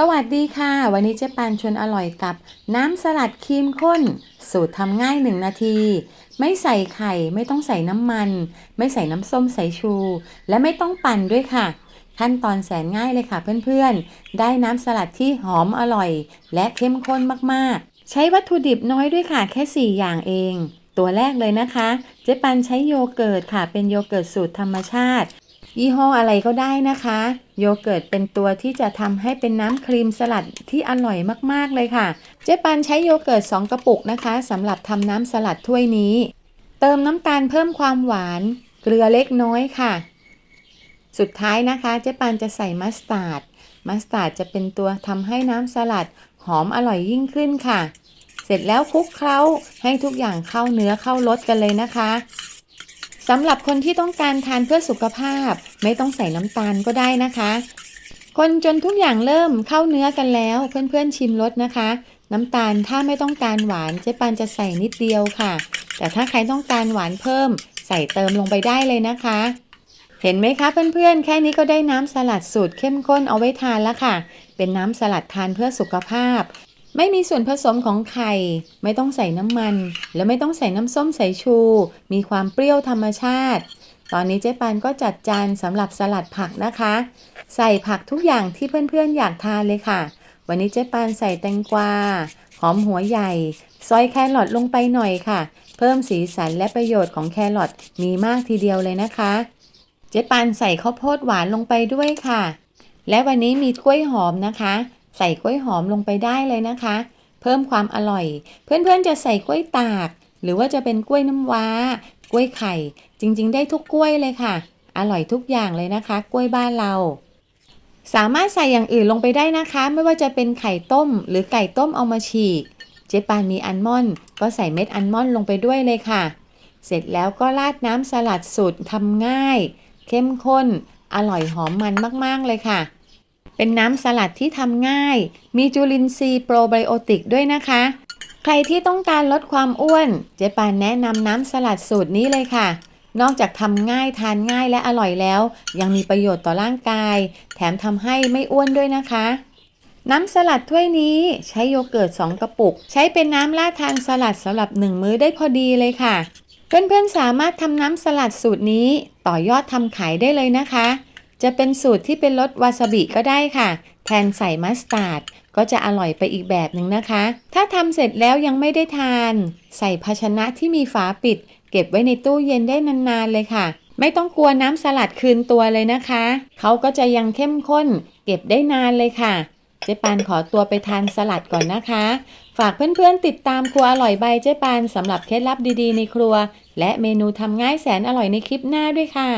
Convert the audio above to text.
สวัสดีค่ะ วันนี้เจ๊ปานชวนอร่อยกับน้ำสลัดครีมข้น สูตรทำง่าย1นาที ไม่ใส่ไข่ไม่ต้องใส่น้ำมัน ไม่ใส่น้ำส้มสายชู และไม่ต้องปั่นด้วยค่ะ ขั้นตอนแสนง่ายเลยค่ะเพื่อนๆ ได้น้ำสลัดที่หอมอร่อย และเข้มข้นมากๆ ใช้วัตถุดิบน้อยด้วยค่ะแค่ 4 อย่างเอง ตัวแรกเลยนะคะ เจ๊ปันใช้โยเกิร์ตค่ะ เป็นโยเกิร์ตสูตรธรรมชาติ ยี่ห้ออะไรก็ได้นะคะ โยเกิร์ตเป็นตัวที่จะทำให้เป็นน้ำครีมสลัดที่อร่อยมากๆเลยค่ะ เจ๊ปันใช้โยเกิร์ต 2 กระปุกนะคะสำหรับทำน้ำสลัดถ้วยนี้ เติมน้ำตาลเพิ่มความหวาน เกลือเล็กน้อยค่ะ สุดท้ายนะคะเจ๊ปันจะใส่มัสตาร์ด มัสตาร์ดจะเป็นตัวทำให้น้ำสลัดหอมอร่อยยิ่งขึ้นค่ะ เสร็จแล้วคลุกเคล้าให้ทุกอย่างเข้าเนื้อเข้ารสกันเลยนะคะ สำหรับคนที่ต้องการทานเพื่อสุขภาพ ไม่ต้องใส่น้ำตาลก็ได้นะคะ คนจนทุกอย่างเริ่มเข้าเนื้อกันแล้ว เพื่อนๆชิมรสนะคะ น้ำตาลถ้าไม่ต้องการหวานเจ๊ปานจะใส่นิดเดียวค่ะ แต่ถ้าใครต้องการหวานเพิ่ม ใส่เติมลงไปได้เลยนะคะ เห็นไหมคะเพื่อนๆแค่นี้ก็ได้น้ำสลัดสูตรเข้มข้นเอาไว้ทานแล้วค่ะ เป็นน้ำสลัดทานเพื่อสุขภาพ ไม่มีส่วนผสมของไข่ ไม่ต้องใส่น้ำมัน และไม่ต้องใส่น้ำส้มสายชู มีความเปรี้ยวธรรมชาติ ตอนนี้เจ๊ปานก็จัดจานสำหรับสลัดผักนะคะ ใส่ผักทุกอย่างที่เพื่อนๆอยากทานเลยค่ะ วันนี้เจ๊ปานใส่แตงกวา หอมหัวใหญ่ ซอยแครอทลงไปหน่อยค่ะ เพิ่มสีสันและประโยชน์ของแครอทมีมากทีเดียวเลยนะคะ เจ๊ปานใส่ข้าวโพดหวานลงไปด้วยค่ะ และวันนี้มีกล้วยหอมนะคะ ใส่กล้วยหอมลงไปได้เลยนะคะ เพิ่มความอร่อย เพื่อนๆจะใส่กล้วยตาก หรือว่าจะเป็นกล้วยน้ำว้า กล้วยไข่ จริงๆ ได้ทุกกล้วยเลยค่ะ อร่อยทุกอย่างเลยนะคะ กล้วยบ้านเรา สามารถใส่อย่างอื่นลงไปได้นะคะ ไม่ว่าจะเป็นไข่ต้ม หรือไก่ต้มเอามาฉีก เจ๊ปานมีอัลมอนด์ก็ใส่เม็ดอัลมอนด์ลงไปด้วยเลยค่ะ เสร็จแล้วก็ราดน้ำสลัดสูตรทำง่าย เข้มข้น อร่อยหอมมันมากๆเลยค่ะ เป็นน้ำสลัดที่ทำง่าย มีจุลินทรีย์โปรไบโอติกด้วยนะคะ ใครที่ต้องการลดความอ้วน เจ๊ปานแนะนำน้ำสลัดสูตรนี้เลยค่ะ นอกจากทำง่ายทานง่ายและอร่อยแล้ว ยังมีประโยชน์ต่อร่างกาย แถมทำให้ไม่อ้วนด้วยนะคะ น้ำสลัดถ้วยนี้ใช้โยเกิร์ต 2 กระปุก ใช้เป็นน้ำราดทานสลัดสำหรับ 1 มื้อได้พอดีเลยค่ะ เพื่อนๆสามารถทำน้ำสลัดสูตรนี้ ต่อยอดทำขายได้เลยนะคะ จะเป็นสูตรที่เป็นรสวาซาบิก็ได้ค่ะ แทนใส่มัสตาร์ดก็จะอร่อยไปอีกแบบหนึ่งนะคะ ถ้าทำเสร็จแล้วยังไม่ได้ทาน ใส่ภาชนะที่มีฝาปิด เก็บไว้ในตู้เย็นได้นานๆเลยค่ะ ไม่ต้องกลัวน้ำสลัดคืนตัวเลยนะคะ เขาก็จะยังเข้มข้น เก็บได้นานเลยค่ะ เจ๊ปานขอตัวไปทานสลัดก่อนนะคะ ฝากเพื่อนๆติดตามครัวอร่อยใบเจ๊ปานสำหรับเคล็ดลับดีๆ ในครัว และเมนูทำง่ายแสนอร่อยในคลิปหน้าด้วยค่ะ